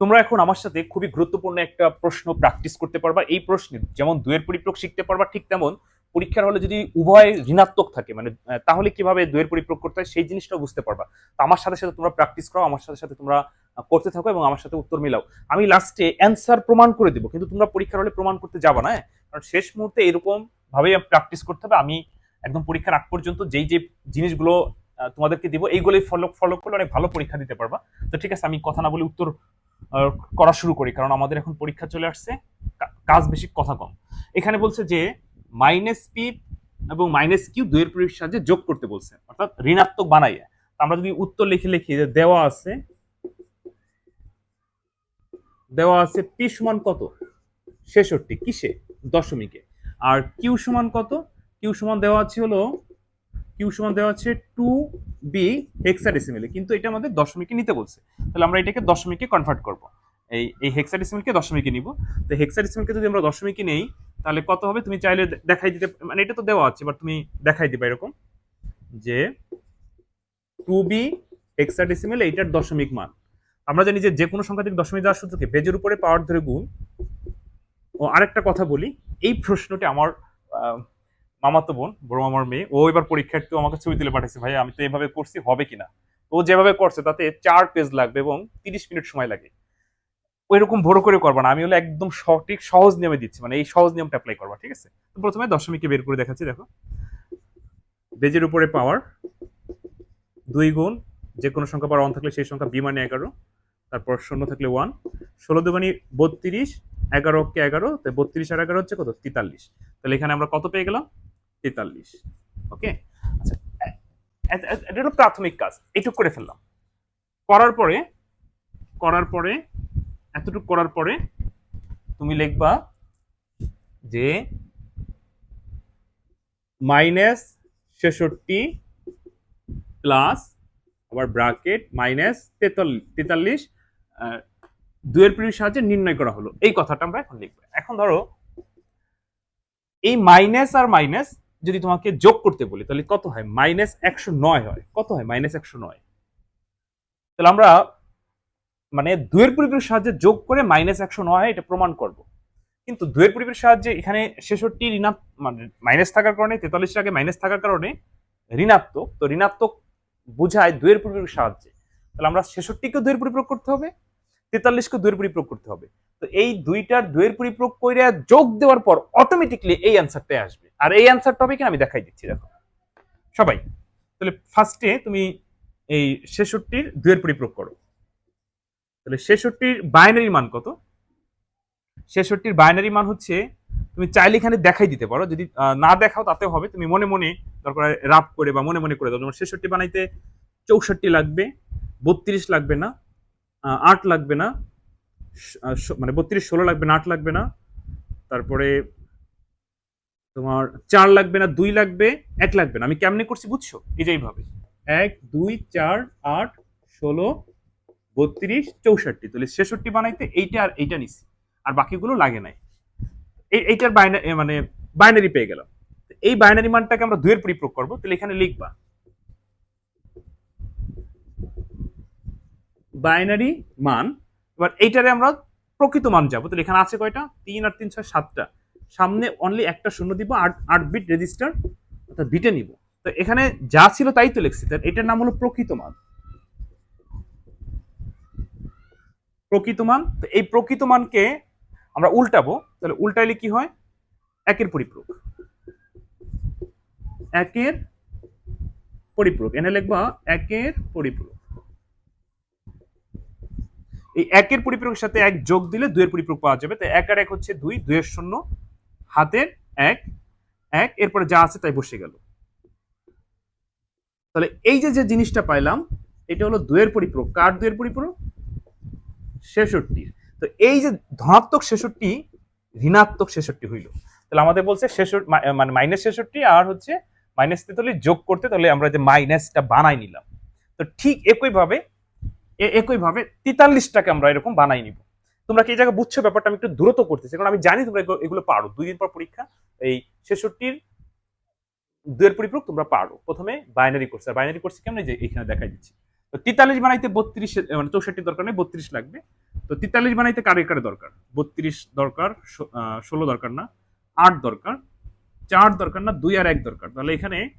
তোমরা এখন আমার সাথে খুবই গুরুত্বপূর্ণ একটা প্রশ্ন প্র্যাকটিস করতে পারবা। এই প্রশ্নে যেমন দুয়ের পরিপ্রক শিখতে পারবা, ঠিক তেমন পরীক্ষার হলে যদি উভয় ঋণাত্মক থাকে মানে তাহলে কীভাবে দুয়ের পরিপ্রক করতে হয় সেই জিনিসটা বুঝতে পারবা। তো আমার সাথে সাথে তোমরা প্র্যাকটিস করো, আমার সাথে সাথে তোমরা করতে থাকো এবং আমার সাথে উত্তর মিলাও। আমি লাস্টে অ্যান্সার প্রমাণ করে দেবো, কিন্তু তোমরা পরীক্ষার হলে প্রমাণ করতে যাবা না হ্যাঁ? কারণ শেষ মুহূর্তে এরকম ভাবেই প্র্যাকটিস করতে হবে, আমি একদম পরীক্ষার আগ পর্যন্ত যেই যে জিনিসগুলো তোমাদেরকে দিব, এইগুলোই ফলো ফলো করলে অনেক ভালো পরীক্ষা দিতে পারবা। তো ঠিক আছে, আমি কথা না বলে উত্তর করা শুরু করি, কারণ আমাদের এখন পরীক্ষা চলে আসছে কাজ বেশি, কথা কম। এখানে বলছে যে মাইনাস পি এবং মাইনাস কিউ দুইয়ের পরিবের সাহায্যে যোগ করতে বলছে, অর্থাৎ ঋণাত্মক বানাইয়া। আমরা যদি উত্তর লিখে লিখি, যে দেওয়া আছে দেওয়া আছে পি সমান কত? ছেষট্টি, কিসে? দশমিকে। আর কিউ সমান কত? কিউ সমান দেওয়া আছে হলো কিউ সমান দেওয়া আছে টু বি হেক্সাডেসিমেলে কিন্তু এটা আমাদের দশমিকে নিতে বলছে। তাহলে আমরা এটাকে দশমিকে কনভার্ট করব। এই এই হেক্সাডেসিমেলকে দশমিকে নিব। তো হেক্সাডেসিমেলকে যদি আমরা দশমিকে নেই, তাহলে কত হবে? তুমি চাইলে দেখাই দিতে মানে এটা তো দেওয়া আছে এবার তুমি দেখাই দিবা এরকম। যে টু বি হেক্সাডেসিমেল এইটার দশমিক মান। আমরা জানি যে যে কোনো সংখ্যা থেকে দশমিক দেওয়ার সূত্রকে বেজের উপরে পাওয়ার ধরে গুণ। ও আরেকটা কথা বলি, এই প্রশ্নটি আমার মামাতো বোন, বড় মামার মেয়ে, ও এবার পরীক্ষার্থী আমাকে ছবি তুলে পাঠাচ্ছে ভাই আমি তো এভাবে করছি, হবে কিনা? ও যেভাবে করছে, তাতে চার পেজ লাগবে এবং তিরিশ মিনিট সময় লাগে। ওই রকম বড় করে করবা না, আমি হলো একদম সঠিক, সহজ নিয়মে দিচ্ছি মানে এই সহজ নিয়মটা অ্যাপ্লাই করবা, ঠিক আছে? তো প্রথমে দশমিকে বের করে দেখাচ্ছি, দেখো। বেজের উপরে পাওয়ার দুই গুণ, যে কোনো সংখ্যা পাওয়ার ওয়ান থাকলে সেই সংখ্যা বি মানে এগারো, তারপর শূন্য থাকলে ওয়ান ষোলো দুগানি বত্রিশ, এগারো কে এগারো তাই বত্রিশ আর এগারো হচ্ছে কত? তেতাল্লিশ। তাহলে এখানে আমরা কত পেয়ে গেলাম? তেতাল্লিশ। ওকে? আচ্ছা এটা হলো প্রাথমিক কাজ, এইটুক করে ফেললাম। করার পরে করার পরে, এতটুকু করার পরে তুমি লিখবা যে মাইনাস ছেষট্টি প্লাস আবার ব্রাকেট মাইনাস তেতাল্লিশ দুয়ের পিঁড়ির সাহায্যে নির্ণয় করা হলো। এই কথাটা আমরা এখন লিখব। এখন ধরো, এই মাইনাস আর মাইনাস যদি তোমাকে যোগ করতে বলি, তাহলে কত হয়? মাইনাস একশো নয় হয়। কত হয়? মাইনাস একশো নয়। তাহলে আমরা মানে দুয়ের পরিবের সাহায্যে যোগ করে মাইনাস একশো নয় হয় এটা প্রমাণ করব। কিন্তু দুয়ের পরিবের সাহায্যে এখানে ছেষট্টি ঋণাত্মক মানে মাইনাস থাকার কারণে তেতাল্লিশ আগে মাইনাস থাকার কারণে ঋণাত্মক। তো ঋণাত্মক বোঝায় দুয়ের পরিবের সাহায্যে। তাহলে আমরা ছেষট্টিকে দুয়ের পরিপ্রয়োগ করতে হবে তেতাল্লিশকে দুয়ের পরিপ্রয়োগ করতে হবে। তো এই দুইটার দুয়ের পরিপ্রয়োগ করে যোগ দেওয়ার পর অটোমেটিকলি এই অ্যান্সারটাই আসবে। আর এই অ্যান্সারটা হবে কিনা আমি দেখাই দিচ্ছি, দেখো। সবাই, তাহলে ফার্স্টে তুমি এই ছেষট্টির দুয়ের পরিপ্রয়োগ করো। তাহলে ছেষট্টির বাইনারি মান কত? ছেষট্টির বাইনারি মান হচ্ছে, তুমি চাইলে এখানে দেখাই দিতে পারো। যদি না দেখাও তাতেও হবে। তুমি মনে মনে দরকার হয় রাপ করে বা মনে মনে করে দাও। যেমন ছেষট্টি বানাইতে চৌষট্টি লাগবে, বত্রিশ লাগবে না। আট লাগবে না। মানে বত্রিশ, ষোলো লাগবে না, আট লাগবে না। তারপরে তোমার চার লাগবে না, দুই লাগবে, এক লাগবে না। আমি কেমনে করছি বুঝছ? এই যে এইভাবে। এক, দুই, চার, আট, ষোলো, বত্রিশ, চৌষট্টি। তাহলে ছেষট্টি বানাইতে এইটা আর এইটা নিছি। আর বাকিগুলো লাগে নাই। এই, এইটার বাইনারি মানে বাইনারি পেয়ে গেলাম। এই বাইনারি মানটাকে আমরা দুয়ের পরিপ্রয়োগ করব। তাহলে এখানে লিখবা। বাইনারি মান, এবার এইটারে আমরা প্রকৃত মান যাব। তাহলে এখানে আছে কয়টা? তিন আর তিন ছয় সাতটা। সামনে অনলি একটা শূন্য দিব আট আট বিট রেজিস্টার অর্থাৎ বিটে নিব। তো এখানে যা ছিল তাই তো লিখছি। তাহলে এটার নাম হলো প্রকৃত মান। প্রকৃত মান, তো এই প্রকৃত মানকে আমরা উল্টাবো। তাহলে উল্টাইলে কি হয়? একের পরিপূরক। একের পরিপূরক। এনে লিখবা একের পরিপূরক। এই একের পরিপূরকের সাথে এক যোগ দিলে দুইয়ের পরিপূরক পাওয়া যাবে। তাই এক আর এক হচ্ছে দুই দুইয়ের শূন্য, হাতের এক এক, এরপরে যা আছে তাই বসে গেল। তাহলে এই যে যে জিনিসটা পাইলাম, এটা হলো দুয়ের পরিপূরক। কার দুয়ের পরিপূরক? ছেষট্টির। তো এই যে ধনাত্মক ছেষট্টি, ঋণাত্মক ছেষট্টি হইল। তাহলে আমাদের বলছে ছেষট্টি মানে মাইনাস ছেষট্টি আর হচ্ছে মাইনাস তেতাল্লিশ যোগ করতে তাহলে আমরা যে মাইনাসটা বানাই নিলাম। তো ঠিক একইভাবে একইভাবে তেতাল্লিশটাকে আমরা এরকম বানাই নিব। তোমরা কি এই জায়গায় বুঝছ ব্যাপারটা? আমি একটু দ্রুত করতেছি, কারণ আমি জানি তোমরা এগুলো- পারো। দুই দিন পর পরীক্ষা, এই ছেষট্টির দুয়ের পরিপূরক তোমরা পারো। প্রথমে বাইনারি কোর্স বাইনারি কোর্স কেমন যে এখানে দেখাই দিচ্ছি? তো তেতাল্লিশ বানাইতে বত্রিশ মানে চৌষট্টি দরকার নেই, বত্রিশ লাগবে। তো তেতাল্লিশ বানাইতে কারে কারে দরকার? বত্রিশ দরকার ষোলো দরকার না, আট দরকার, চার দরকার না, দুই আর এক দরকার। তাহলে এখানে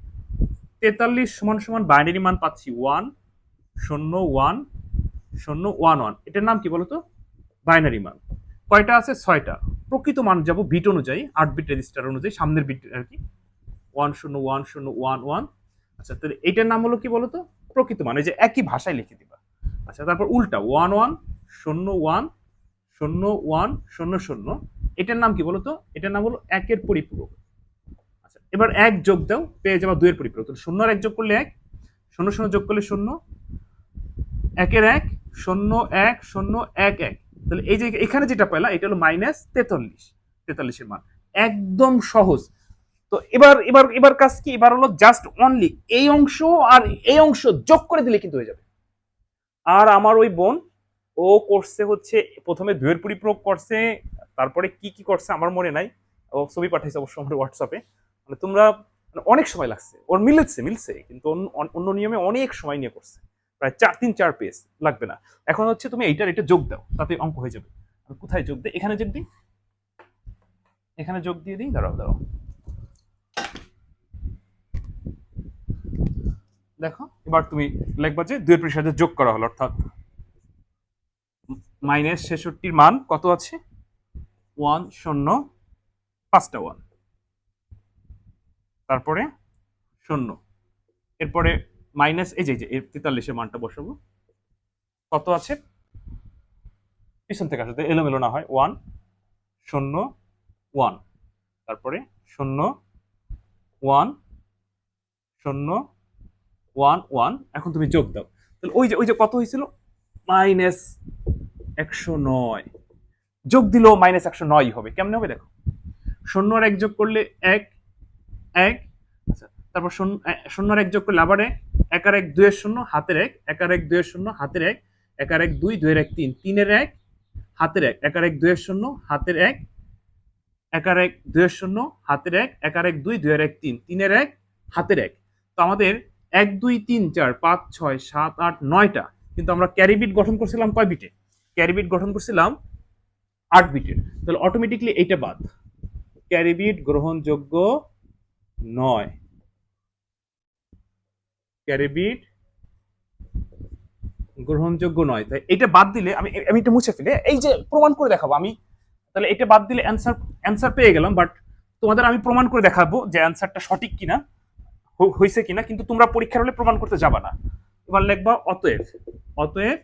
তেতাল্লিশ সমান সমান বাইনারি মান পাচ্ছি ওয়ান শূন্য ওয়ান শূন্য ওয়ান ওয়ান এটার নাম কি বলতো? বাইনারি মান। কয়টা আছে? ছয়টা। প্রকৃত মান যাব বিট অনুযায়ী, আট বিট রেজিস্টার অনুযায়ী, সামনের বিট আর কি। ওয়ান শূন্য ওয়ান শূন্য ওয়ান ওয়ান আচ্ছা তাহলে এটার নাম হলো কি বলতো? প্রকৃত মান, এই যে একই ভাষায় লিখে দিবা। আচ্ছা তারপর উল্টা ওয়ান ওয়ান শূন্য ওয়ান শূন্য ওয়ান শূন্য শূন্য। এটার নাম কি বলতো? এটার নাম হলো একের পরিপূরক। আচ্ছা এবার এক যোগ দাও, পেয়ে যাবা দুইয়ের পরিপূরক। শূন্য আর এক যোগ করলে এক, শূন্য শূন্য যোগ করলে শূন্য। একের এক শূন্য এক শূন্য এক এক। তাহলে এই যে এখানে যেটা পেলা এটা হলো মাইনাস তেতাল্লিশ, তেতাল্লিশের মান। একদম সহজ। তো এবার এবার এবার কাজ কি? এবার হলো জাস্ট অনলি এই অংশ আর এই অংশ যোগ করে দিলে কিন্তু হয়ে যাবে। আর আমার ওই বোন, ও করছে হচ্ছে, প্রথমে দুয়ের পরিপ্রয়োগ করছে, তারপরে কি কি করছে আমার মনে নাই। ও ছবি পাঠাইছে অবশ্য আমার হোয়াটসঅ্যাপে মানে তোমরা মানে অনেক সময় লাগছে। ওর মিলেছে, মিলছে, কিন্তু অন্য নিয়মে অনেক সময় নিয়ে করছে। প্রায় চার তিন চার পেজ লাগবে না। এখন হচ্ছে তুমি এইটার এটা যোগ দাও, তাতে অঙ্ক হয়ে যাবে। কোথায় যোগ দিই? এখানে যোগ দিই? এখানে যোগ দিয়ে দিই? দাঁড়াও দাঁড়াও। দেখো, এবার তুমি লিখবা যে দুই এর সাথে যোগ করা হলো, অর্থাৎ মাইনাস ছেষট্টির মান কত আছে? ওয়ান শূন্য, পাঁচটা ওয়ান। তারপরে শূন্য। এরপরে মাইনাস, এই যে যে তেতাল্লিশের মানটা বসাবো। কত আছে? পিছন থেকে আসলে এলোমেলো না হয়। ওয়ান, শূন্য, ওয়ান। তারপরে শূন্য, ওয়ান শূন্য, ওয়ান ওয়ান। এখন তুমি যোগ দাও। তাহলে ওই যে ওই যে কত হয়েছিল? মাইনাস একশো নয়। যোগ দিলেও মাইনাস একশো নয় হবে। কেমনে হবে দেখো? শূন্য আর এক যোগ করলে এক এক। আচ্ছা তারপর শূন্য, এ- শূন্য আর এক যোগ করলে আবার এক এক আর এক দুইয়ের শূন্য, হাতের এক এক আর এক দুইয়ের শূন্য, হাতের এক এক আর এক দুই দুইয়ের এক তিন, তিনের এক, হাতের এক এক আর এক দুইয়ের শূন্য, হাতের এক এক আর এক দুইয়ের শূন্য, হাতের এক এক আর এক দুই দুইয়ের এক তিন, তিনের এক, হাতের এক। তো আমাদের এক, দুই, তিন, চার, পাঁচ, ছয়, সাত, আট, নয়টা, কিন্তু আমরা ক্যারি বিট গঠন করছিলাম কয় বিটে? ক্যারি বিট গঠন করছিলাম আট বিটের তাহলে অটোমেটিকলি এইটা বাদ। ক্যারি বিট গ্রহণযোগ্য নয়। ক্যারি বিট গ্রহণযোগ্য নয়। তাই এটা বাদ দিলে আমি আমি এটা মুছে ফেলে। এই যে প্রমাণ করে দেখাবো আমি, তাহলে এটা বাদ দিলে অ্যান্সার অ্যান্সার পেয়ে গেলাম বাট তোমাদের আমি প্রমাণ করে দেখাবো যে অ্যান্সারটা সঠিক কিনা হয়েছে কিনা, কিন্তু তোমরা পরীক্ষার হলে প্রমাণ করতে যাবা না। এবার লিখবা অতএব অতএব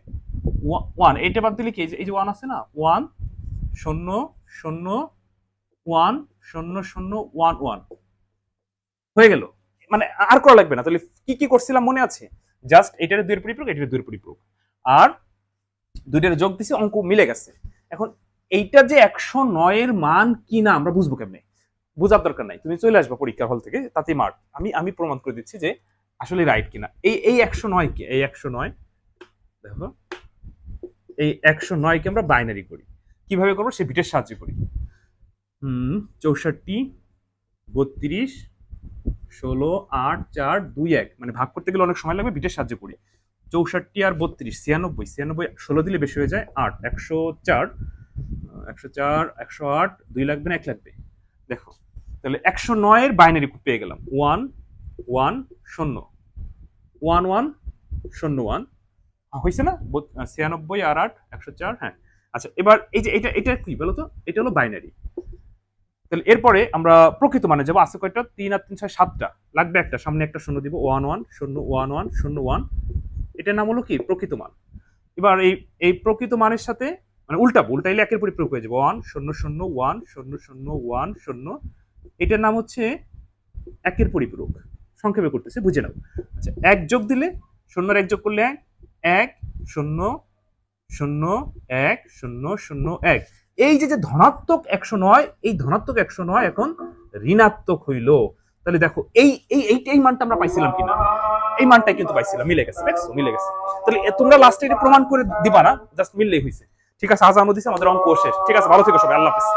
ওয়ান এটা বাদ দিলে কি, এই যে ওয়ান আছে না? ওয়ান শূন্য শূন্য ওয়ান শূন্য শূন্য ওয়ান ওয়ান হয়ে গেল। মানে আর করা লাগবে না। তাহলে কি কি করছিলাম মনে আছে? জাস্ট এটার দুইয়ের পরিপূরক এটার দুইয়ের পরিপূরক। আর দুইটার যোগ দিছি, অঙ্ক মিলে গেছে। এখন এইটা যে একশো নয়ের মান কি না আমরা বুঝব কেমনে? বোঝার দরকার নাই। তুমি চলে আসবে পরীক্ষার হল থেকে তাতে মার্ক আমি আমি প্রমাণ করে দিচ্ছি যে আসলে রাইট কিনা। এই এই একশো নয় কি? এই একশো নয়, দেখো। এই একশো নয়কে আমরা বাইনারি করি। কীভাবে করব? সে বিটের সাহায্যে করি। হুম, চৌষট্টি, বত্রিশ ষোলো, আট, চার, দুই, এক। মানে ভাগ করতে গেলে অনেক সময় লাগবে, বিটের সাহায্যে করি। চৌষট্টি আর বত্রিশ, ছিয়ানব্বই ছিয়ানব্বই, ষোলো দিলে বেশি হয়ে যায় আট। একশো চার একশো চার, একশো আট, দুই লাগবে না, এক লাগবে। দেখো, তাহলে একশো নয়ের বাইনারি পেয়ে গেলাম। ওয়ান ওয়ান, শূন্য। ওয়ান ওয়ান, শূন্য, ওয়ান। হয়েছে না? ছিয়ানব্বই আর আট, একশো চার হ্যাঁ। আচ্ছা এবার এই যে এটা এটা কি বলো তো এটা হলো বাইনারি তাহলে এরপরে আমরা প্রকৃত মানে যাব আছে কয়টা? তিন আর তিন ছয় সাতটা। লাগবে একটা। সামনে একটা শূন্য দিব। ওয়ান ওয়ান, শূন্য, ওয়ান ওয়ান, শূন্য, ওয়ান। এটার নাম হলো কি? প্রকৃত মান। এবার এই এই প্রকৃত মানের সাথে মানে উল্টাবো উল্টাইলে একের পরিপ্রয়োগ হয়ে যাবে। ওয়ান, শূন্য শূন্য, ওয়ান, শূন্য শূন্য, ওয়ান, শূন্য। এটার নাম হচ্ছে একের পরিপূরক সংক্ষেপে করতেছে, বুঝে নাও। আচ্ছা এক যোগ দিলে শূন্যর এক যোগ করলে এক, শূন্য শূন্য, এক, শূন্য শূন্য, এক। এই যে যে ধনাত্মক একশো নয়, এই ধনাত্মক একশো নয় এখন ঋণাত্মক হইল। তাহলে দেখো, এই এই এই মানটা আমরা পাইছিলাম কিনা? এই মানটাই কিন্তু পাইছিলাম, মিলে গেছে, দেখছ? মিলে গেছে। তাহলে তোমরা লাস্টে এটা প্রমাণ করে দিবা না জাস্ট মিললেই হয়েছে ঠিক আছে, আজ আমরা দিচ্ছি আমাদের অঙ্ক শেষ। ঠিক আছে, ভালো থেকো সবাই, আল্লাহ হাফেজ।